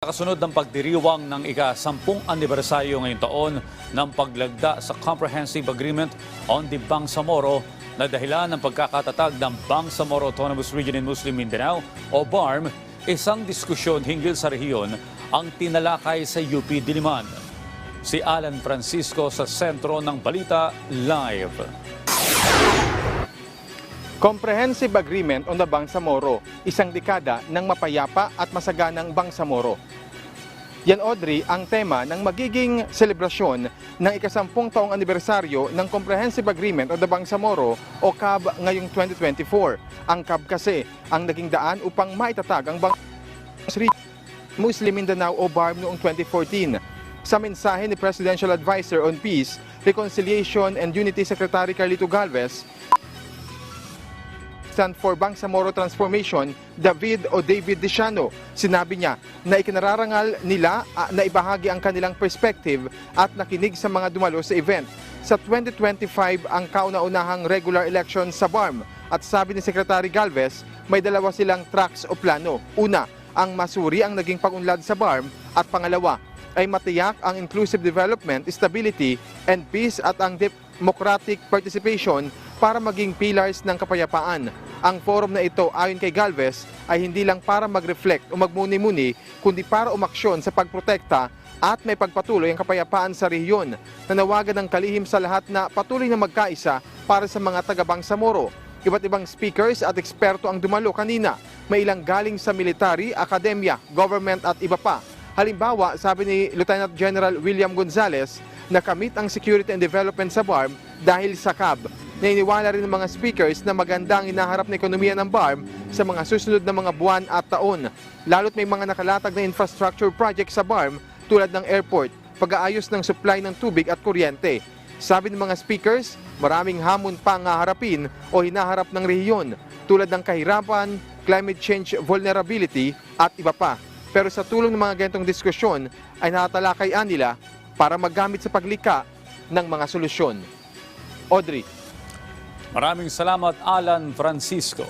Kasunod ng pagdiriwang ng ika-sampung anibersaryo ngayong taon ng paglagda sa Comprehensive Agreement on the Bangsamoro na dahilan ng pagkakatatag ng Bangsamoro Autonomous Region in Muslim Mindanao o BARM, isang diskusyon hinggil sa rehiyon ang tinalakay sa UP Diliman. Si Alan Francisco sa sentro ng Balita Live. Comprehensive Agreement on the Bangsamoro, isang dekada ng mapayapa at masaganang Bangsamoro. Yan Audrey ang tema ng magiging selebrasyon ng ikasampung taong anibersaryo ng Comprehensive Agreement on the Bangsamoro o CAB ngayong 2024. Ang CAB kasi ang naging daan upang maitatag ang Bang Muslim Mindanao o BARM noong 2014. Sa mensahe ni Presidential Advisor on Peace, Reconciliation and Unity Secretary Carlito Galvez, Stand for Bangsamoro Transformation, David o David Diciano. Sinabi niya na ikinararangal nila ah, na ibahagi ang kanilang perspective at nakinig sa mga dumalo sa event. Sa 2025 ang kauna-unahang regular election sa BARM at sabi ni Secretary Galvez, may dalawa silang tracks o plano. Una, ang masuri ang naging pagunlad sa BARM at pangalawa ay matiyak ang inclusive development, stability, and peace at ang democratic participation para maging pillars ng kapayapaan. Ang forum na ito ayon kay Galvez ay hindi lang para mag-reflect o magmuni-muni kundi para umaksyon sa pagprotekta at may pagpatuloy ang kapayapaan sa rehiyon. Nanawagan ng kalihim sa lahat na patuloy na magkaisa para sa mga taga Bangsamoro. Iba't ibang speakers at eksperto ang dumalo kanina. May ilang galing sa military, akademya, government at iba pa. Halimbawa, sabi ni Lieutenant General William Gonzales, nakamit ang security and development sa BARM dahil sa CAB. Nainiwala rin ng mga speakers na maganda ang inaharap na ekonomiya ng BARM sa mga susunod na mga buwan at taon. Lalo't may mga nakalatag na infrastructure project sa BARM tulad ng airport, pag-aayos ng supply ng tubig at kuryente. Sabi ng mga speakers, maraming hamon pa ang haharapin o hinaharap ng rehiyon tulad ng kahirapan, climate change vulnerability at iba pa. Pero sa tulong ng mga ganitong diskusyon ay natatalakayan nila para magamit sa paglika ng mga solusyon. Audrey. Maraming salamat Alan Francisco.